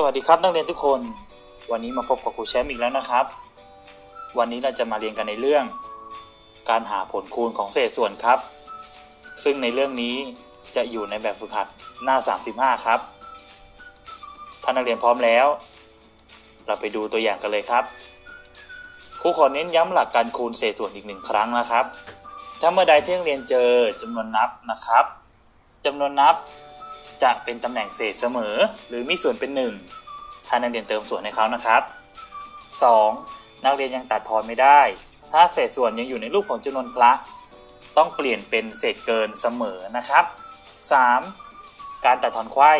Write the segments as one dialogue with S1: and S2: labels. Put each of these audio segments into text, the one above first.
S1: สวัสดีครับนักเรียนทุกคน วันนี้มาพบกับครูแชมป์อีกแล้วนะครับ วันนี้เราจะมาเรียนกันในเรื่อง การหาผลคูณของเศษส่วนครับ ซึ่งในเรื่องนี้จะอยู่ในแบบฝึกหัดหน้า 35 ครับท่านนักเรียนพร้อมแล้ว เราไปดูตัวอย่างกันเลยครับครูขอเน้นย้ำหลักการคูณเศษส่วนอีกหนึ่งครั้งนะครับ ถ้าเมื่อใดที่นักเรียนเจอจำนวนนับนะครับจำนวนนับ จะเป็นตำแหน่งเศษเสมอ หรือมีส่วนเป็น 1 ถ้านักเรียนเติมส่วนให้เขานะครับ 2. นักเรียนยังตัดทอนไม่ได้ ถ้าเศษส่วนยังอยู่ในรูปของจำนวนคละต้องเปลี่ยนเป็นเศษเกินเสมอนะครับ 3. การตัดทอนไขว้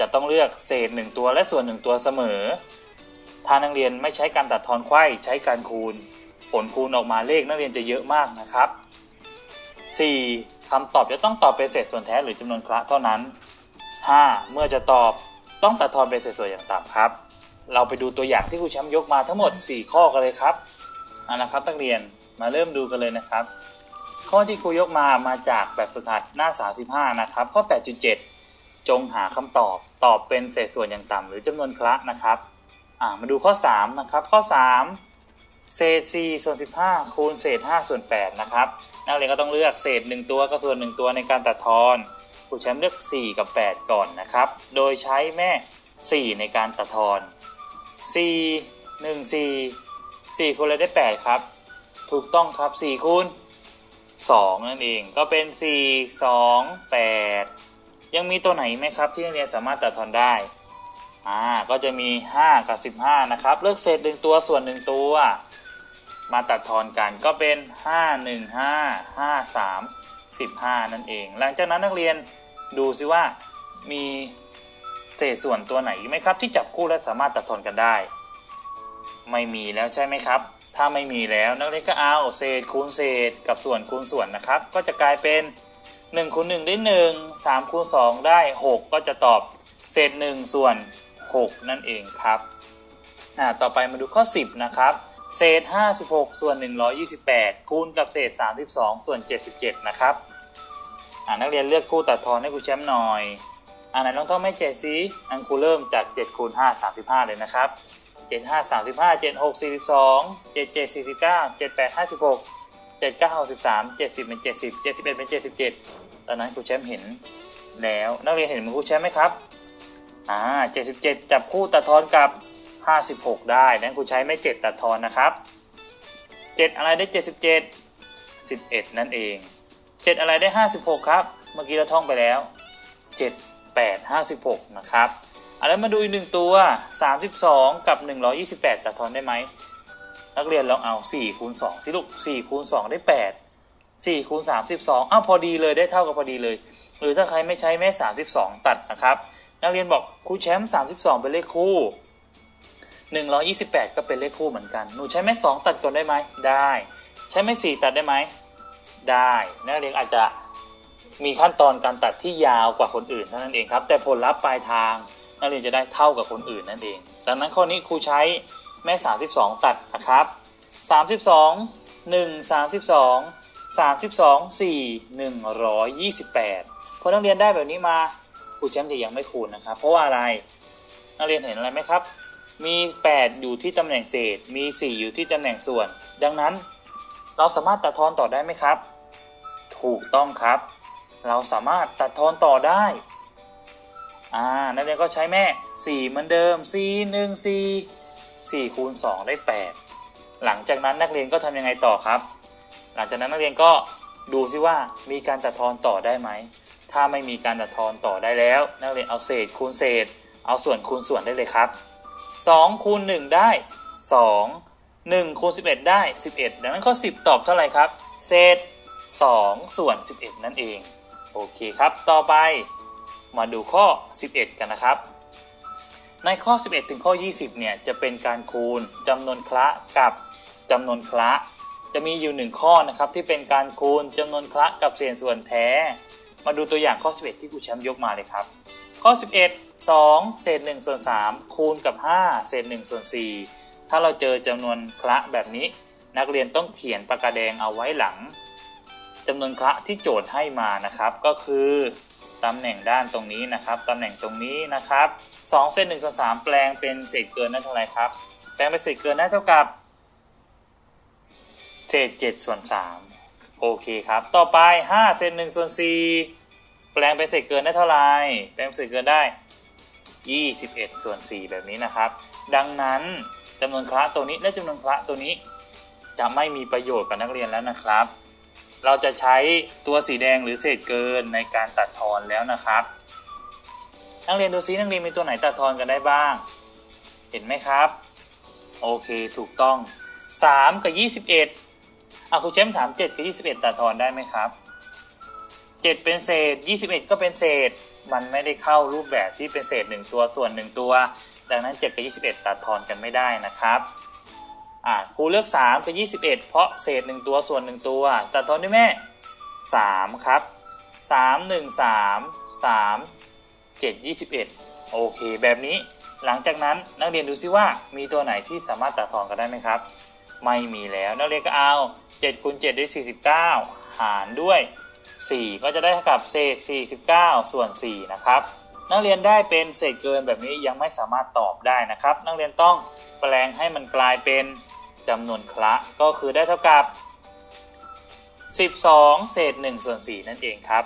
S1: จะต้องเลือกเศษ 1 ตัวและส่วน 1 ตัวเสมอ ถ้านักเรียนไม่ใช้การตัดทอนไขว้ใช้การคูณ ผลคูณออกมาเลขนักเรียนจะเยอะมากนะครับ 4. คำตอบจะต้องตอบเป็นเศษส่วนแท้หรือจำนวนคละเท่านั้น 5. เมื่อจะตอบต้องตัดทอนเป็นเศษส่วนอย่างต่ำครับ เราไปดูตัวอย่างที่ครูแชมป์ยกมาทั้งหมด 4 ข้อกันเลยครับเอาละครับนักเรียนมาเริ่มดูกันเลยนะครับ ข้อที่ครูยกมามาจากแบบฝึกหัดหน้า 35 นะครับ ข้อ 8.7 จงหาคำตอบตอบเป็นเศษส่วนอย่างต่ำหรือจำนวนคละนะครับมาดูข้อ 3 นะครับ ข้อ 3 เศษ 4 ส่วน 15 คูณเศษ 5 ส่วน 8 นะครับ นักเรียนก็ต้องเลือกเศษ 1 ตัวกับส่วน 1 ตัวในการตัดทอน ครูแชมป์เลือก 4 กับ 8 ก่อนนะครับ โดยใช้แม่ 4 ในการตัดทอน 4 1 4 4คูณอะไรได้ 8 ครับ ถูกต้องครับ 4คูณ2นั่นเองก็เป็น 4 2 8 ยังมีตัวไหนไหมครับ ที่นักเรียนสามารถตัดทอนได้อ่าก็จะมี 5 กับ 15 นะครับ เลือกเศษ1ตัวส่วน 1 ตัว มาตัดทอนกันก็เป็น 5 1 5 5 3 15 นั่นเอง หลังจากนั้นนักเรียนดูซิว่ามีเศษส่วนตัวไหนไหมครับ ที่จับคู่และสามารถตัดทอนกันได้ ไม่มีแล้วใช่ไหมครับ ถ้าไม่มีแล้วนักเรียนก็เอาเศษคูณเศษกับส่วนคูณส่วนนะครับ ก็จะกลายเป็น1คูณ1ได้ 1 3คูณ2ได้ 6 ก็จะตอบเศษ1ส่วน 6 นั่นเองครับต่อไปมาดูข้อ 10 นะครับ เศษ 56 ส่วน 128 คูณกับเศษ 32 ส่วน 77 นะครับ อ่านักเรียนเลือกคู่ตัดทอนให้ครูแชมป์หน่อย อ่าไหนลองท่องไม่เจ็ดซิอันครูเริ่มจาก 7 คูณ 5 35 เลยนะครับ 7 5 35 7 6 42 7 7 49 7 8 56 7 9 63 70 เป็น 70 71 เป็น 77 ตอนนั้นครูแชมป์เห็นแล้ว นักเรียนเห็นมือครูแชมป์ไหมครับ อ่า 77 จับคู่ตัดทอนกับ 56 ได้นั้นครูใช้ไม่ 7 ตัดทอนนะครับ 7 อะไรได้ 77 11 นั่นเอง 7 อะไรได้ 56 ครับ เมื่อกี้เราท่องไปแล้ว 7 8 56 นะครับอะแล้วมาดูอีกหนึ่งตัว 32 กับ 128 ตัดทอนได้ไหม นักเรียนลองเอา 4 คูณ2สิลูก 4 คูณ 2 ได้ 8 4 คูณ 32 อ้าวพอดีเลยได้เท่ากับพอดีเลย หรือถ้าใครไม่ใช้แม่ 32 ตัดนะครับ นักเรียนบอกครูแชมป์32 เป็นเลขคู่ 128 ก็เป็นเลขคู่เหมือนกัน หนูใช้แม่2ตัดก่อนได้ไหม ได้ ใช้แม่4ตัดได้ไหม ได้นักเรียนอาจจะมีขั้นตอนการตัดที่ยาวกว่าคนอื่นเท่านั้นเองครับ แต่ผลลัพธ์ปลายทางนักเรียนจะได้เท่ากับคนอื่นนั่นเอง ดังนั้นข้อนี้ครูใช้แม่ 32 ตัดนะครับ 32 1 32 32 4 128 พอนักเรียนได้แบบนี้มาครูแชมป์จะยังไม่คูณนะครับ เพราะว่าอะไร นักเรียนเห็นอะไรไหมครับ มี 8 อยู่ที่ตำแหน่งเศษ มี 4 อยู่ที่ตำแหน่งส่วน ดังนั้น เราสามารถตัดทอนต่อได้ไหมครับ ถูกต้องครับ เราสามารถตัดทอนต่อได้อ่านักเรียนก็ใช้แม่ 4 เหมือนเดิม 4 1 4 4คูณ2ได้ 8 หลังจากนั้นนักเรียนก็ทำยังไงต่อครับ หลังจากนั้นนักเรียนก็ดูซิว่ามีการตัดทอนต่อได้ไหม ถ้าไม่มีการตัดทอนต่อได้แล้ว นักเรียนเอาเศษคูณเศษ เอาส่วนคูณส่วนได้เลยครับ 2คูณ1ได้ 2 1คูณ11 ได้ 11 ดังนั้นข้อ 10 ตอบเท่าไหร่ครับ เศษ 2 ส่วน 11 นั่นเอง โอเคครับ ต่อไปมาดูข้อ 11 กันนะครับ ในข้อ 11 ถึงข้อ 20 เนี่ย จะเป็นการคูณจำนวนคละกับจำนวนคละ จะมีอยู่ 1 ข้อนะครับ ที่เป็นการคูณจำนวนคละกับเศษส่วนแท้ มาดูตัวอย่างข้อ 11 ที่ครูแชมป์ยกมาเลยครับ ข้อ 11 2 เศษ1ส่วน3คูณกับ 5 เศษ1ส่วน4ถ้าเราเจอจำนวนคละแบบนี้ นักเรียนต้องเขียนปากกาแดงเอาไว้หลังจำนวนคละที่โจทย์ให้มานะครับ ก็คือตำแหน่งด้านตรงนี้นะครับตำแหน่งตรงนี้นะครับ2เศษ1ส่วน3แปลงเป็นเศษเกินได้เท่าไหร่ครับ แปลงเป็นเศษเกินได้เท่ากับเศษ7ส่วน3โอเคครับ ต่อไป 5 เศษ1ส่วน4 แปลงเป็นเศษเกินได้เท่าไหร่ แปลงเป็นเศษเกินได้ 21 ส่วน 4 แบบนี้นะครับ ดังนั้นจำนวนคละตัวนี้และจำนวนคละตัวนี้ จะไม่มีประโยชน์กับนักเรียนแล้วนะครับ เราจะใช้ตัวสีแดงหรือเศษเกินในการตัดทอนแล้วนะครับ นักเรียนดูซินักเรียนมีตัวไหนตัดทอนกันได้บ้าง เห็นไหมครับ โอเคถูกต้อง 3 กับ 21อะครูเชมป์ถาม 7 กับ 21 ตัดทอนได้ไหมครับ 7 เป็นเศษ 21 ก็เป็นเศษ มันไม่ได้เข้ารูปแบบที่เป็นเศษ 1 ตัวส่วน 1 ตัว ดังนั้น 7 กับ 21 ตัดทอนกันไม่ได้นะครับอ่าครูเลือก3กับ21 เพราะเศษ 1 ตัวส่วน 1 ตัว ตัดทอนด้วยแม่ 3 ครับ 3 1 3 3 7 21 โอเค แบบนี้หลังจากนั้นนักเรียนดูซิว่ามีตัวไหนที่สามารถตัดทอนกันได้ไหมครับ ไม่มีแล้วนักเรียนก็เอา7คูณ7ได้49 หารด้วย 4 ก็จะได้เท่ากับเศษ 49 ส่วน 4 นะครับ นักเรียนได้เป็นเศษเกินแบบนี้ยังไม่สามารถตอบได้นะครับ นักเรียนต้องแปลงให้มันกลายเป็นจำนวนคละก็คือได้เท่ากับ 12 เศษ1ส่วน4นั่นเองครับ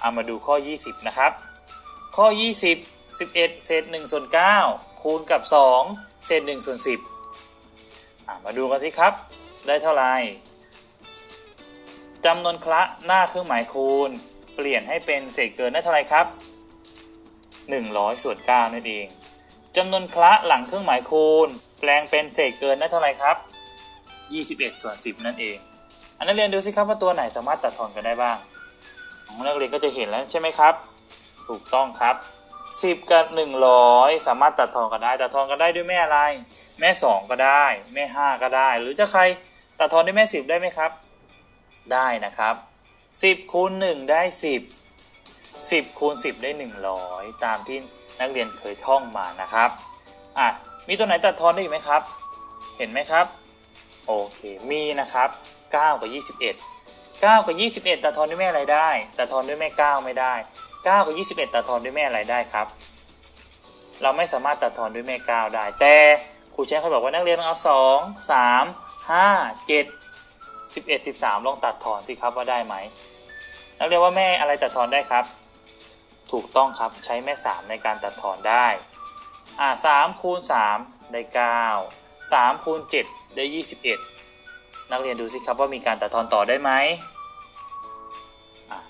S1: เอามาดูข้อ 20 นะครับ ข้อ 20 11 เศษ1ส่วน9คูณกับ 2 เศษ1ส่วน10มาดูกันสิครับ ได้เท่าไหร่ จำนวนคละหน้าเครื่องหมายคูณ เปลี่ยนให้เป็นเศษเกินได้เท่าไรครับ 100 ส่วน9นั่นเองจำนวนคละหลังเครื่องหมายคูณ แปลงเป็นเศษเกินได้เท่าไรครับ 21 ส่วน 10 นั่นเอง อันนักเรียนดูสิครับว่าตัวไหนสามารถตัดทอนกันได้บ้างของนักเรียนก็จะเห็นแล้วใช่ไหมครับ ถูกต้องครับ 10 กับ 100 สามารถตัดทอนกันได้ ตัดทอนกันได้ด้วยแม่อะไร แม่ 2 ก็ได้ แม่ 5 ก็ได้ หรือจะใครตัดทอนด้วยแม่ 10 ได้ไหมครับ ได้นะครับ 10คูณ1ได้ 10 10คูณ10 ได้ 100 ตามที่นักเรียนเคยท่องมานะครับอะมีตัวไหนตัดทอนได้อีกไหมครับ เห็นไหมครับ โอเค มีนะครับ 9 กับ 21 9 กับ 21 ตัดทอนด้วยแม่อะไรได้ ตัดทอนด้วยแม่ 9 ไม่ได้ 9 กับ 21 ตัดทอนด้วยแม่อะไรได้ครับ เราไม่สามารถตัดทอนด้วยแม่ 9 ได้ แต่ครูแจ้งเขาบอกว่านักเรียนต้องเอา 2 3 5 7 11 13 ลองตัดทอนสิครับว่าได้ไหม นักเรียนว่าแม่อะไรตัดทอนได้ครับ ถูกต้องครับใช้แม่ 3 ในการตัดทอนได้ อ่า3คูณ3ได้ 9 3คูณ7ได้ 21 นักเรียนดูสิครับว่ามีการตัดทอนต่อได้ไหม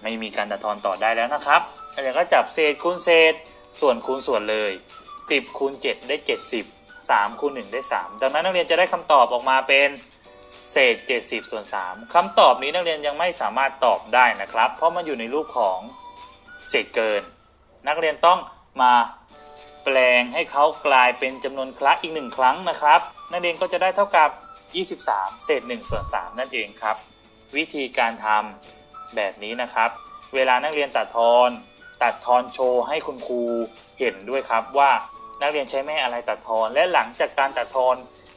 S1: ไม่มีการตัดทอนต่อได้แล้วนะครับนักเรียนก็จับเศษคูณเศษ ส่วนคูณส่วนเลย 10คูณ7ได้ 70 3คูณ1ได้ 3 ดังนั้นนักเรียนจะได้คำตอบออกมาเป็น เศษ 70 ส่วน 3คำตอบนี้นักเรียนยังไม่สามารถตอบได้นะครับ เพราะมันอยู่ในรูปของเศษเกิน นักเรียนต้องมาแปลงให้เขากลายเป็นจำนวนคละอีกหนึ่งครั้งนะครับ นักเรียนก็จะได้เท่ากับ 23 เศษ1ส่วน3นั่นเองครับ วิธีการทำแบบนี้นะครับ เวลานักเรียนตัดทอนตัดทอนโชว์ให้คุณครูเห็นด้วยครับว่านักเรียนใช้แม่อะไรตัดทอน และหลังจากการตัดทอน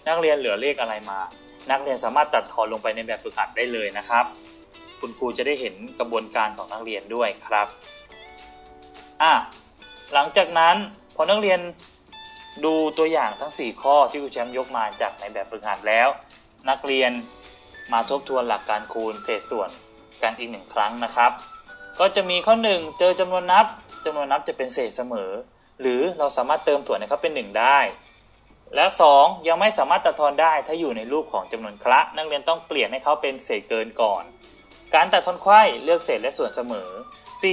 S1: นักเรียนเหลือเลขอะไรมา นักเรียนสามารถตัดทอนลงไปในแบบฝึกหัดได้เลยนะครับ คุณครูจะได้เห็นกระบวนการของนักเรียนด้วยครับอะหลังจากนั้นพอนักเรียนดูตัวอย่างทั้ง 4 ข้อที่ครูแชมป์ยกมาจากในแบบฝึกหัดแล้ว นักเรียนมาทบทวนหลักการคูณเศษส่วนกันอีกหนึ่งครั้งนะครับ ก็จะมีข้อ 1 เจอจำนวนนับจำนวนนับจะเป็นเศษเสมอ หรือเราสามารถเติมส่วนให้เขาเป็น 1 ได้ และ2ยังไม่สามารถตัดทอนได้ถ้าอยู่ในรูปของจำนวนคละ นักเรียนต้องเปลี่ยนให้เขาเป็นเศษเกินก่อน การตัดทอนไข้เลือกเศษและส่วนเสมอ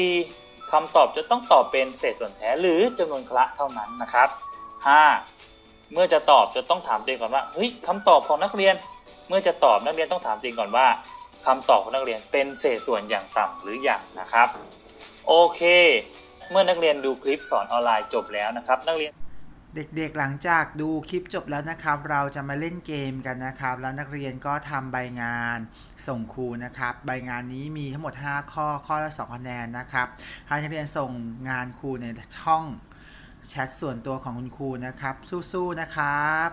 S1: 4. คำตอบจะต้องตอบเป็นเศษส่วนแท้หรือจำนวนคละเท่านั้นนะครับ 5. เมื่อจะตอบจะต้องถามตัวเองก่อนว่าเฮ้ยคำตอบของนักเรียน เมื่อจะตอบนักเรียนต้องถามตัวเองก่อนว่าคำตอบของนักเรียนเป็นเศษส่วนอย่างต่ำหรืออย่างนะครับ โอเค เมื่อนักเรียนดูคลิปสอนออนไลน์จบแล้วนะครับ นักเรียน
S2: เด็กๆ หลังจากดูคลิปจบแล้วนะครับ เราจะมาเล่นเกมกันนะครับ แล้วนักเรียนก็ทำใบงานส่งครูนะครับ ใบงานนี้มีทั้งหมด 5 ข้อ ข้อละ2คะแนนนะครับ ให้นักเรียนส่งงานครูในช่องแชทส่วนตัวของคุณครูนะครับ สู้ๆ นะครับ